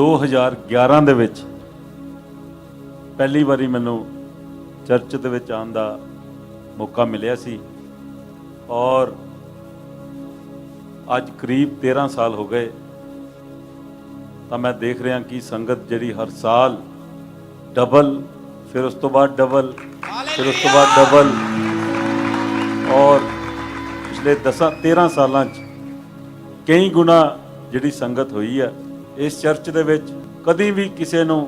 2011 ਦੇ ਵਿੱਚ ਪਹਿਲੀ ਵਾਰੀ ਮੈਨੂੰ ਚਰਚ ਦੇ ਵਿੱਚ ਆਉਣ ਦਾ ਮੌਕਾ ਮਿਲਿਆ ਸੀ ਔਰ ਅੱਜ ਕਰੀਬ 13 ਸਾਲ ਹੋ ਗਏ ਤਾਂ ਮੈਂ ਦੇਖ ਰਿਹਾ ਕਿ ਸੰਗਤ ਜਿਹੜੀ ਹਰ ਸਾਲ ਡਬਲ, ਫਿਰ ਉਸ ਤੋਂ ਬਾਅਦ ਡਬਲ, ਫਿਰ ਉਸ ਤੋਂ ਬਾਅਦ ਡਬਲ ਔਰ ਪਿਛਲੇ 10 13 ਸਾਲਾਂ 'ਚ ਕਈ ਗੁਣਾ ਜਿਹੜੀ ਸੰਗਤ ਹੋਈ ਹੈ ਇਸ ਚਰਚ ਦੇ ਵਿੱਚ ਕਦੀ ਵੀ ਕਿਸੇ ਨੂੰ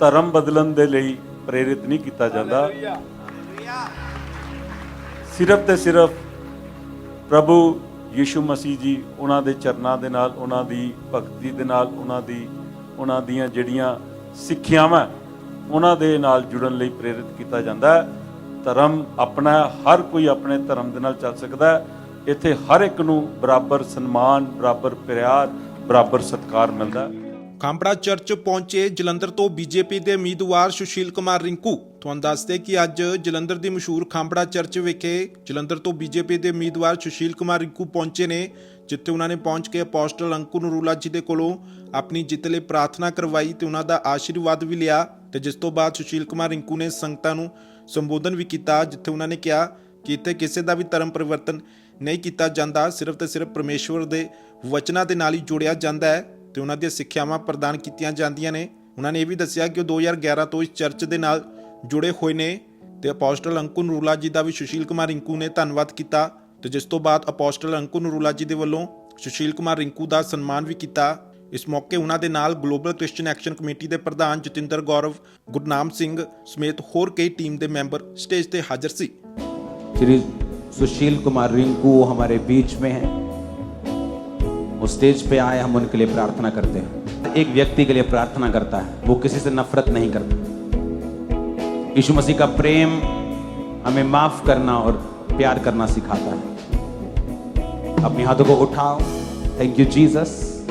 ਧਰਮ ਬਦਲਣ ਦੇ ਲਈ ਪ੍ਰੇਰਿਤ ਨਹੀਂ ਕੀਤਾ ਜਾਂਦਾ। ਸਿਰਫ ਤੇ ਸਿਰਫ ਪ੍ਰਭੂ ਯੀਸ਼ੂ ਮਸੀਹ ਜੀ ਉਹਨਾਂ ਦੇ ਚਰਨਾਂ ਦੇ ਨਾਲ ਉਹਨਾਂ ਦੀ ਭਗਤੀ ਦੇ ਨਾਲ ਉਹਨਾਂ ਦੀ ਉਹਨਾਂ ਦੀਆਂ ਜਿਹੜੀਆਂ ਸਿੱਖਿਆਵਾਂ ਉਹਨਾਂ ਦੇ ਨਾਲ ਜੁੜਨ ਲਈ ਪ੍ਰੇਰਿਤ ਕੀਤਾ ਜਾਂਦਾ ਹੈ। ਧਰਮ ਆਪਣਾ ਹਰ ਕੋਈ ਆਪਣੇ ਧਰਮ ਦੇ ਨਾਲ ਚੱਲ ਸਕਦਾ ਹੈ। ਇੱਥੇ ਹਰ ਇੱਕ ਨੂੰ ਬਰਾਬਰ ਸਨਮਾਨ ਬਰਾਬਰ ਪਿਆਰ ਬਰਾਬਰ ਸਤਿਕਾਰ ਮਿਲਦਾ ਹੈ। ਚਰਚ ਪਹੁੰਚੇ ਜਲੰਧਰ ਤੋਂ ਬੀਜੇਪੀ ਦੇ ਉਮੀਦਵਾਰ ਸੁਸ਼ੀਲ ਕੁਮਾਰ ਰਿੰਕੂ। ਤੁਹਾਨੂੰ ਦੱਸਦੇ ਕਿ ਅੱਜ ਜਲੰਧਰ ਦੀ ਮਸ਼ਹੂਰ ਖਾਂਬੜਾ ਚਰਚ ਵਿਖੇ ਜਲੰਧਰ ਤੋਂ ਬੀਜੇਪੀ ਦੇ ਉਮੀਦਵਾਰ ਸੁਸ਼ੀਲ ਕੁਮਾਰ ਰਿੰਕੂ ਪਹੁੰਚੇ ਨੇ, ਜਿੱਥੇ ਉਹਨਾਂ ਨੇ ਪਹੁੰਚ ਕੇ ਅਪੋਸਟਲ ਅੰਕੁਰ ਨਰੂਲਾ ਜੀ ਦੇ ਕੋਲੋਂ ਆਪਣੀ ਜਿੱਤ ਲਈ ਪ੍ਰਾਰਥਨਾ ਕਰਵਾਈ ਤੇ ਉਹਨਾਂ ਦਾ ਆਸ਼ੀਰਵਾਦ ਵੀ ਲਿਆ ਤੇ ਜਿਸ ਤੋਂ ਬਾਅਦ ਸੁਸ਼ੀਲ ਕੁਮਾਰ ਰਿੰਕੂ ਨੇ ਸੰਗਤਾਂ ਨੂੰ ਸੰਬੋਧਨ ਵੀ ਕੀਤਾ, ਜਿੱਥੇ ਉਹਨਾਂ ਨੇ ਕਿਹਾ ਕਿ ਇੱਥੇ ਕਿਸੇ ਦਾ ਵੀ ਧਰਮ ਪਰਿਵਰਤਨ ਨਹੀਂ ਕੀਤਾ ਜਾਂਦਾ, ਸਿਰਫ ਤੇ ਸਿਰਫ ਪਰਮੇਸ਼ਵਰ ਦੇ ਵਚਨਾਂ ਦੇ ਨਾਲ ਹੀ ਜੁੜਿਆ ਜਾਂਦਾ ਹੈ ਤੇ ਉਹਨਾਂ ਦੀਆਂ ਸਿੱਖਿਆਵਾਂ ਪ੍ਰਦਾਨ ਕੀਤੀਆਂ ਜਾਂਦੀਆਂ ਨੇ। ਉਹਨਾਂ ਨੇ ਇਹ ਵੀ ਦੱਸਿਆ ਕਿ ਉਹ 2011 ਤੋਂ ਇਸ ਚਰਚ ਦੇ ਨਾਲ ਜੁੜੇ ਹੋਏ ਨੇ ਤੇ ਅਪੋਸਟਲ ਅੰਕੁਰ ਨਰੂਲਾ ਜੀ ਦਾ ਵੀ ਸੁਸ਼ੀਲ ਕੁਮਾਰ ਰਿੰਕੂ ਨੇ ਧੰਨਵਾਦ ਕੀਤਾ ਤੇ ਜਿਸ ਤੋਂ ਬਾਅਦ ਅਪੋਸਟਲ ਅੰਕੁਰ ਨਰੂਲਾ ਜੀ ਦੇ ਵੱਲੋਂ ਸੁਸ਼ੀਲ ਕੁਮਾਰ ਰਿੰਕੂ ਦਾ ਸਨਮਾਨ ਵੀ ਕੀਤਾ। ਇਸ ਮੌਕੇ ਉਹਨਾਂ ਦੇ ਨਾਲ ਗਲੋਬਲ ਕ੍ਰਿਸਚੀਅਨ ਐਕਸ਼ਨ ਕਮੇਟੀ ਦੇ ਪ੍ਰਧਾਨ ਜਤਿੰਦਰ ਗੌਰਵ, ਗੁਰਨਾਮ ਸਿੰਘ ਸਮੇਤ ਹੋਰ ਕਈ ਟੀਮ ਦੇ ਮੈਂਬਰ ਸਟੇਜ ਤੇ ਹਾਜ਼ਰ ਸੀ। श्री सुशील कुमार रिंकू हमारे बीच में हैं। वो स्टेज पे आए, हम उनके लिए प्रार्थना करते हैं। एक व्यक्ति के लिए प्रार्थना करता है, वो किसी से नफरत नहीं करता। यीशु मसीह का प्रेम हमें माफ़ करना और प्यार करना सिखाता है। अपने हाथों को उठाओ। थैंक यू जीसस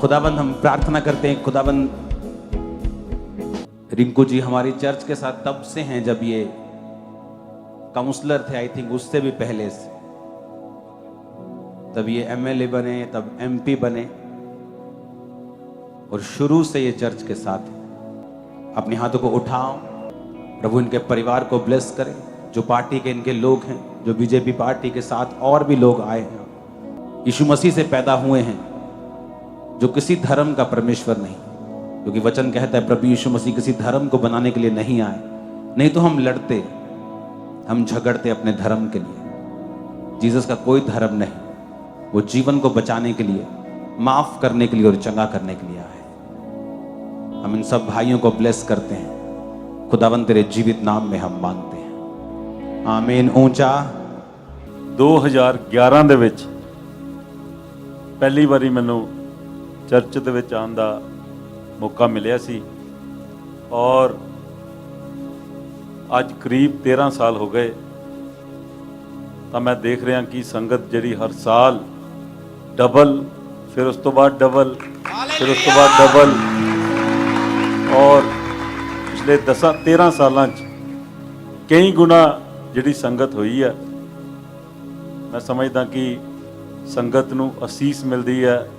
खुदाबंद, हम प्रार्थना करते हैं, खुदाबंद। रिंकू जी हमारी चर्च के साथ तब से हैं जब ये काउंसलर थे आई थिंक उससे भी पहले से। तब ये एमएलए बने, तब एमपी बने और शुरू से ये चर्च के साथ। अपने हाथों को उठाओ, प्रभु इनके परिवार को ब्लेस करें, जो पार्टी के इनके लोग हैं, जो बीजेपी पार्टी के साथ और भी लोग आए हैं। यीशु मसीह से पैदा हुए हैं, जो किसी धर्म का परमेश्वर नहीं, क्योंकि वचन कहता है, प्रभु यीशु मसीह किसी धर्म को बनाने के लिए नहीं आए। नहीं तो हम लड़ते। हम झगड़ते अपने धर्म के लिए जीसस का कोई धर्म नहीं वो जीवन को बचाने के लिए माफ करने के लिए और चंगा करने के लिए आए हम इन सब भाइयों को ब्लेस करते हैं खुदावन तेरे जीवित नाम में हम मांगते हैं आमीन ऊंचा 2011 ਦੇ ਵਿੱਚ ਪਹਿਲੀ ਵਾਰੀ ਮੈਨੂੰ ਚਰਚ ਦੇ ਵਿੱਚ ਆਉਣ ਦਾ ਮੌਕਾ ਮਿਲਿਆ ਸੀ ਔਰ ਅੱਜ ਕਰੀਬ 13 ਸਾਲ ਹੋ ਗਏ। ਤਾਂ ਮੈਂ ਦੇਖ ਰਿਹਾ ਕਿ ਸੰਗਤ ਜਿਹੜੀ ਹਰ ਸਾਲ ਡਬਲ ਫਿਰ ਉਸ ਤੋਂ ਬਾਅਦ ਡਬਲ ਫਿਰ ਉਸ ਤੋਂ ਬਾਅਦ ਡਬਲ ਔਰ ਪਿਛਲੇ 10 13 ਸਾਲਾਂ 'ਚ ਕਈ ਗੁਣਾ ਜਿਹੜੀ ਸੰਗਤ ਹੋਈ ਹੈ। ਮੈਂ ਸਮਝਦਾ ਕਿ ਸੰਗਤ ਨੂੰ ਅਸੀਸ ਮਿਲਦੀ ਹੈ,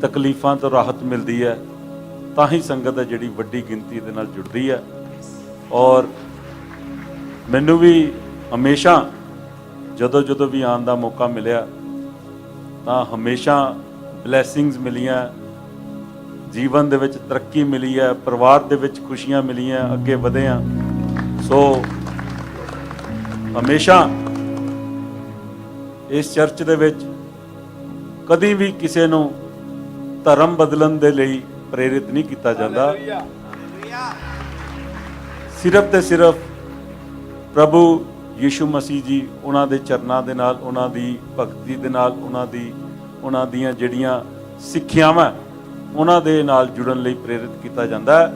ਤਕਲੀਫਾਂ ਤੋਂ ਰਾਹਤ ਮਿਲਦੀ ਹੈ, ਤਾਂ ਹੀ ਸੰਗਤ ਹੈ ਜਿਹੜੀ ਵੱਡੀ ਗਿਣਤੀ ਦੇ ਨਾਲ ਜੁੜਦੀ ਹੈ। ਔਰ ਮੈਨੂੰ ਵੀ ਹਮੇਸ਼ਾ ਜਦੋਂ ਜਦੋਂ ਵੀ ਆਉਣ ਦਾ ਮੌਕਾ ਮਿਲਿਆ, ਤਾਂ ਹਮੇਸ਼ਾ ਬਲੇਸਿੰਗਸ ਮਿਲੀਆਂ, ਜੀਵਨ ਦੇ ਵਿੱਚ ਤਰੱਕੀ ਮਿਲੀ ਹੈ, ਪਰਿਵਾਰ ਦੇ ਵਿੱਚ ਖੁਸ਼ੀਆਂ ਮਿਲੀਆਂ, ਅੱਗੇ ਵਧੇ ਹਾਂ ਸੋ ਹਮੇਸ਼ਾ ਇਸ ਚਰਚ ਦੇ ਵਿੱਚ ਕਦੀ ਵੀ ਕਿਸੇ ਨੂੰ ਧਰਮ ਬਦਲਣ ਦੇ ਲਈ ਪ੍ਰੇਰਿਤ ਨਹੀਂ ਕੀਤਾ ਜਾਂਦਾ। ਸਿਰਫ ਤੇ ਸਿਰਫ ਪ੍ਰਭੂ ਯੀਸ਼ੂ ਮਸੀਹ ਜੀ, ਉਹਨਾਂ ਦੇ ਚਰਨਾਂ ਦੇ ਨਾਲ, ਉਹਨਾਂ ਦੀ ਭਗਤੀ ਦੇ ਨਾਲ, ਉਹਨਾਂ ਦੀ, ਉਹਨਾਂ ਦੀਆਂ ਜਿਹੜੀਆਂ ਸਿੱਖਿਆਵਾਂ, ਉਹਨਾਂ ਦੇ ਨਾਲ ਜੁੜਨ ਲਈ ਪ੍ਰੇਰਿਤ ਕੀਤਾ ਜਾਂਦਾ ਹੈ।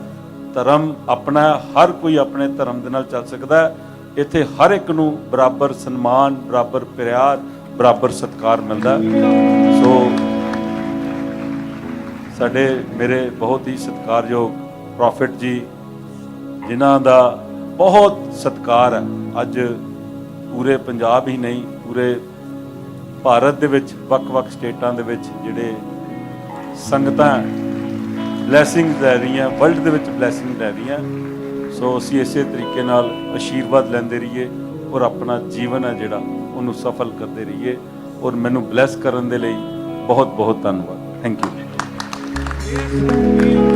ਧਰਮ ਆਪਣਾ ਹਰ ਕੋਈ ਆਪਣੇ ਧਰਮ ਦੇ ਨਾਲ ਚੱਲ ਸਕਦਾ ਹੈ। ਇੱਥੇ ਹਰ ਇੱਕ ਨੂੰ ਬਰਾਬਰ ਸਨਮਾਨ, ਬਰਾਬਰ ਪਿਆਰ, ਬਰਾਬਰ ਸਤਿਕਾਰ ਮਿਲਦਾ ਸੋ ਸਾਡੇ ਮੇਰੇ ਬਹੁਤ ਹੀ ਸਤਿਕਾਰਯੋਗ ਪ੍ਰੋਫਿਟ ਜੀ ਜਿਨ੍ਹਾਂ ਦਾ ਬਹੁਤ ਸਤਿਕਾਰ ਹੈ। ਅੱਜ ਪੂਰੇ ਪੰਜਾਬ ਹੀ ਨਹੀਂ, ਪੂਰੇ ਭਾਰਤ ਦੇ ਵਿੱਚ, ਵੱਖ-ਵੱਖ ਸਟੇਟਾਂ ਦੇ ਵਿੱਚ ਜਿਹੜੇ ਸੰਗਤਾਂ ਬਲੇਸਿੰਗ ਲੈ ਰਹੀਆਂ, ਵਰਲਡ ਦੇ ਵਿੱਚ ਬਲੇਸਿੰਗ ਲੈ ਰਹੀਆਂ। ਸੋ ਅਸੀਂ ਇਸੇ ਤਰੀਕੇ ਨਾਲ ਆਸ਼ੀਰਵਾਦ ਲੈਂਦੇ ਰਹੀਏ ਔਰ ਆਪਣਾ ਜੀਵਨ ਹੈ ਜਿਹੜਾ, ਉਹਨੂੰ ਸਫਲ ਕਰਦੇ ਰਹੀਏ। ਔਰ ਮੈਨੂੰ ਬਲੈਸ ਕਰਨ ਦੇ ਲਈ ਬਹੁਤ ਬਹੁਤ ਧੰਨਵਾਦ। Thank you